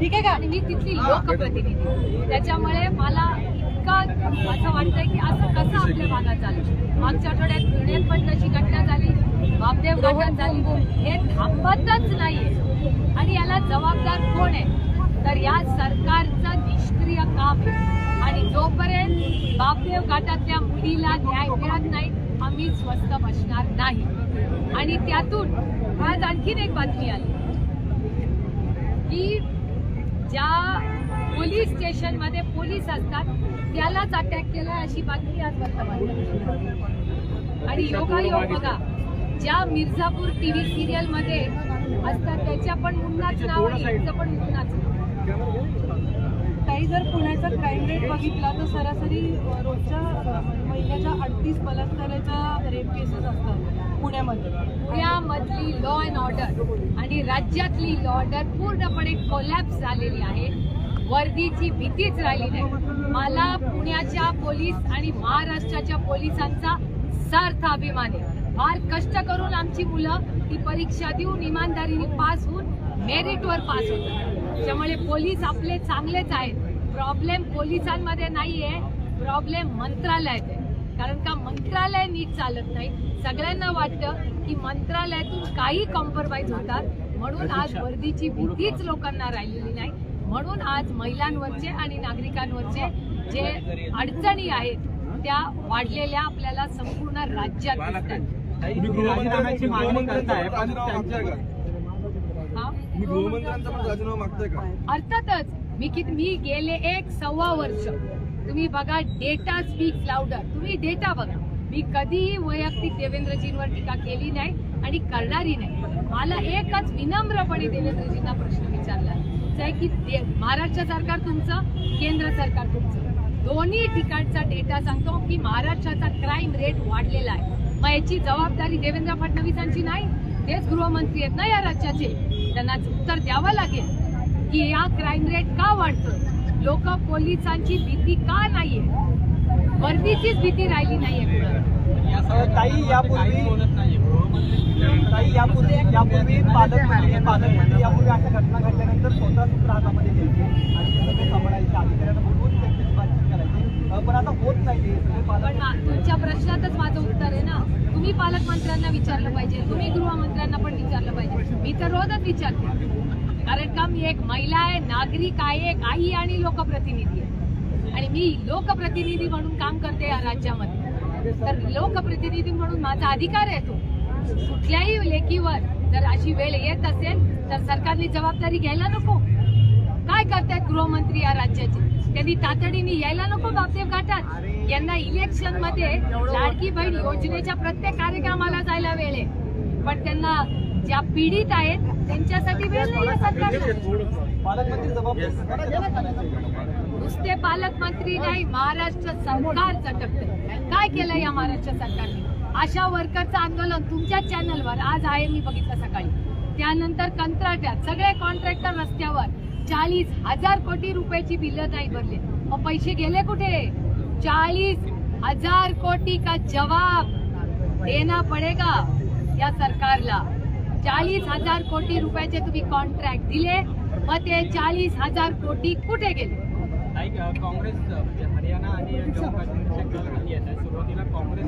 ठीक आहे का? आणि मी तिथली लोकप्रतिनिधी. त्याच्यामुळे मला इतकं असं वाटतंय की असं कसं आपल्या भागात झालं मागच्या आठवड्यात पुण्यात पण तशी घटना झाली. बापदेव घाटात झाली. हे थांबतच नाहीये. आणि याला जबाबदार कोण आहे? तर या सरकारचं निष्क्रिय काम आहे. आणि जोपर्यंत बापदेव घाटातल्या मुलीला न्याय मिळत नाही आम्ही स्वस्थ बसणार नाही. आणि त्यातून आज आणखीन एक बातमी आली. की ज्या पोलीस स्टेशनमध्ये पोलीस असतात त्यालाच अटॅक केला अशी बातमी आज वर्तमानपत्रात. आणि योगायोग बघा ज्या मिर्झापूर टीव्ही सिरियलमध्ये असतात त्याच्या पण मुन्नाच नाव यांचं पण मुन्नाच नाव काही जर पुण्याचा क्राईम रेट बघितला तर सरासरी रोजच्या महिन्याच्या अडतीस बलात्काराच्या रेप केसेस असतात पुण्यामध्ये. पुण्यामधली लॉ अँड ऑर्डर आणि राज्यातली लॉ ऑर्डर पूर्णपणे कोलॅप्स झालेली आहे. वर्दीची भीतीच राहिली नाही. मला पुण्याच्या पोलीस आणि महाराष्ट्राच्या पोलिसांचा सार्थ अभिमान आहे. फार कष्ट करून आमची मुलं ती परीक्षा देऊन इमानदारीने पास होऊन मेरिटवर पास होतात. त्यामुळे पोलीस आपले चांगलेच आहेत. प्रॉब्लेम पोलिसांमध्ये नाहीये प्रॉब्लेम मंत्रालयात आहे. कारण का मंत्रालय नीट चालत नाही. सगळ्यांना वाटतं की मंत्रालयातून काही कॉम्प्रोमाइज होतात. म्हणून आज वर्दीची भीतीच लोकांना राहिलेली नाही. म्हणून आज महिलांवरचे आणि नागरिकांवरचे जे अडचणी आहेत त्या वाढलेल्या आपल्याला संपूर्ण राज्यात दिसतात. तुम्ही गृहमंत्र्यांचा पण राजीनामा मागताय का? अर्थातच मी किती मी गेले एक सव्वा वर्ष. तुम्ही बघा डेटा स्पीक लाउडर तुम्ही डेटा बघा. मी कधीही वैयक्तिक देवेंद्रजींवर टीका केली नाही आणि करणारी नाही. मला एकच विनम्रपणे देवेंद्रजींना प्रश्न विचारला. आहे की महाराष्ट्र सरकार तुमचं केंद्र सरकार तुमचं. दोन्ही ठिकाणचा डेटा सांगतो की महाराष्ट्राचा क्राईम रेट वाढलेला आहे. मग याची जबाबदारी देवेंद्र फडणवीसांची नाही तेच गृहमंत्री आहेत ना या राज्याचे. त्यांना उत्तर द्यावं लागेल की या क्राईम रेट का वाढतोय? लोक पोलिसांची भीती का नाहीये? वर्दीचीच भीती राहिली नाहीये ताई यापूर्वी ताई यापूर्वी यापूर्वी पालकमंत्री पालकमंत्री यापूर्वी अशा घटना घडल्यानंतर स्वतः सूत्र हातामध्ये घ्यायचे. आणि हे सांभाळायचे. अधिकाऱ्यांना बोलवून पण तुमच्या प्रश्नातच माझं उत्तर आहे ना. तुम्ही पालकमंत्र्यांना विचारलं पाहिजे. तुम्ही गृहमंत्र्यांना पण विचारलं पाहिजे. मी तर रोजच विचारते. कारण का मी एक महिला आहे नागरिक आहे एक आई आणि लोकप्रतिनिधी आहे. आणि मी लोकप्रतिनिधी म्हणून काम करते या राज्यामध्ये. तर लोकप्रतिनिधी म्हणून माझा अधिकार आहे तो. कुठल्याही लेखीवर जर अशी वेळ येत असेल तर सरकारने जबाबदारी घ्यायला नको. काय करतायत गृहमंत्री या राज्याचे? त्यांनी तातडीने यायला नको बापदेव यांना इलेक्शनमध्ये लाडकी बहीण योजनेच्या प्रत्येक कार्यक्रमाला जायला वेळ आहे. पण त्यांना ज्या पीडित आहेत त्यांच्यासाठी वेळ नुसते पालकमंत्री नाही महाराष्ट्र सरकार चटकते काय केलं या महाराष्ट्र सरकारने? आशा वर्करचं आंदोलन तुमच्या चॅनलवर आज आहे मी बघितलं सकाळी. त्यानंतर कंत्राट्यात सगळे कॉन्ट्रॅक्टर रस्त्यावर. चाळीस हजार कोटी रुपयाची बिलं नाही भरले. मग पैसे गेले कुठे? चाळीस हजार कोटी का जवाब देना पडेगा या सरकारला. चाळीस हजार कोटी रुपयाचे तुम्ही कॉन्ट्रॅक्ट दिले मग ते चाळीस हजार कोटी कुठे गेले? काँग्रेस हरियाणा आणि सुरुवातीला काँग्रेस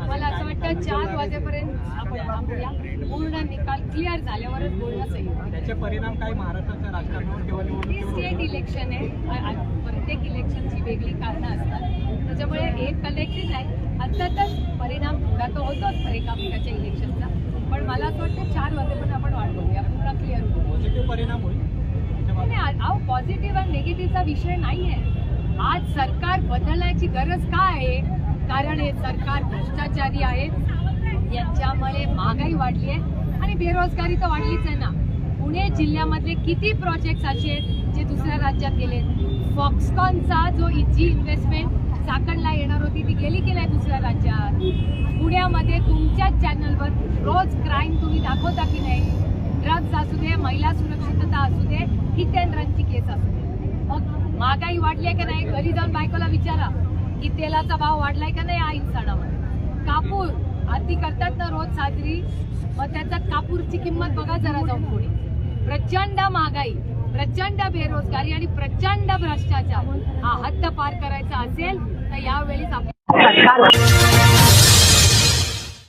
मला असं? वाटतं चार वाजेपर्यंत पूर्ण निकाल क्लिअर झाल्यावरच बोलणं सही होईल. त्याचे परिणाम काय महाराष्ट्राच्या राजकारणावर किंवा ही निवडणुकीवर स्टेट इलेक्शन आहे. प्रत्येक इलेक्शनची वेगळी कारणं असतात. त्याच्यामुळे एक कलेक्टिव्ह नाही अर्थातच परिणाम थोडा तो होतोच एकामेकाच्या इलेक्शनचा पण मला असं वाटतं चार वाजेपर्यंत आपण वाट बघूया. पूर्ण क्लिअर होईल पॉझिटिव्ह परिणाम होईल. नाही? नाही, अहो पॉझिटिव्ह आणि निगेटिव्हचा विषय नाहीये. आज सरकार बदलण्याची गरज काय आहे? कारण हे सरकार भ्रष्टाचारी आहेत यांच्यामुळे महागाई वाढली आहे आणि बेरोजगारी तर वाढलीच आहे ना. पुणे जिल्ह्यामधले किती प्रोजेक्ट असे आहेत जे दुसऱ्या राज्यात गेले फॉक्सकॉनचा जो जी इन्व्हेस्टमेंट चाकणला येणार होती ती गेली की नाही दुसऱ्या राज्यात? पुण्यामध्ये तुमच्याच चॅनलवर रोज क्राईम तुम्ही दाखवता की नाही? ड्रग्ज असू दे महिला सुरक्षितता असू दे हितेंद्रांची रनची केस असू दे. महागाई वाढली आहे का नाही घरी जाऊन बायकोला विचारा की तेलाचा भाव वाढलाय का नाही आई सणामध्ये कापूर आधी करतात ना रोज साजरी मग त्याच्यात कापूरची किंमत बघा जरा जाऊन पुढे. प्रचंड महागाई प्रचंड बेरोजगारी आणि प्रचंड भ्रष्टाचार. हा हद्द पार करायचा असेल तर यावेळीच आपण